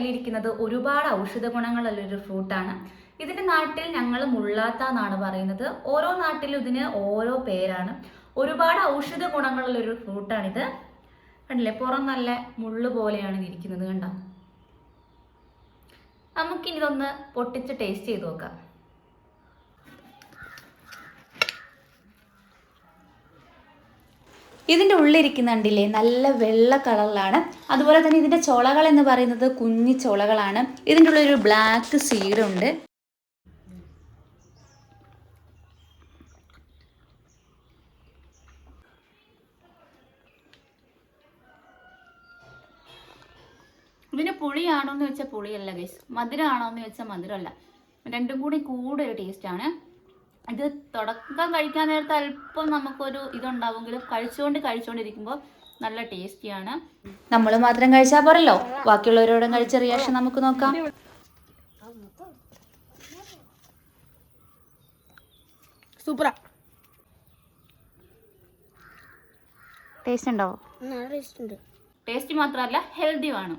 അടങ്ങിയിരിക്കുന്നത് ഒരുപാട് ഔഷധ ഗുണങ്ങളുള്ള ഒരു ഫ്രൂട്ടാണ് ഇതിന്റെ നാട്ടിൽ ഞങ്ങൾ മുള്ളാത്ത എന്നാണ് പറയുന്നത്. ഓരോ നാട്ടിലും ഇതിന് ഓരോ പേരാണ്. ഒരുപാട് ഔഷധ ഗുണങ്ങളുള്ള ഒരു ഫ്രൂട്ടാണിത് കണ്ടില്ലേ? പുറം നല്ല മുള്ള് പോലെയാണ് ഇരിക്കുന്നത് കണ്ടോ? നമുക്കിനിതൊന്ന് പൊട്ടിച്ച് ടേസ്റ്റ് ചെയ്ത് നോക്കാം. ഇതിന്റെ ഉള്ളിരിക്കുന്ന കണ്ടില്ലേ നല്ല വെള്ള കളറിലാണ്. അതുപോലെ തന്നെ ഇതിന്റെ ചുളകൾ എന്ന് പറയുന്നത് കുഞ്ഞി ചുളകളാണ്. ഇതിന്റെ ഉള്ളിൽ ഒരു ബ്ലാക്ക് സീഡുണ്ട് ഇതിന് പുളിയാണോ എന്ന് വെച്ചാൽ പുളിയല്ല ഗൈസ് മധുരമാണോ എന്ന് വെച്ചാൽ മധുരമല്ല രണ്ടും കൂടി കൂടെ ഒരു ടേസ്റ്റാണ് ഇത് തുടക്കം കഴിക്കാൻ നേരത്തെ അല്പം നമുക്കൊരു ഇതുണ്ടാവുമെങ്കിലും കഴിച്ചുകൊണ്ട് കഴിച്ചുകൊണ്ടിരിക്കുമ്പോൾ നല്ല ടേസ്റ്റിയാണ്. നമ്മൾ മാത്രം കഴിച്ചാൽ പോരല്ലോ. ബാക്കിയുള്ളവരോടും കഴിച്ച റിയാക്ഷൻ നമുക്ക് നോക്കാം. സൂപ്പറാ. ടേസ്റ്റ് ഉണ്ടോ? നല്ല ടേസ്റ്റ് ഉണ്ട്. ടേസ്റ്റ് മാത്രമല്ല ഹെൽത്തിയുമാണ്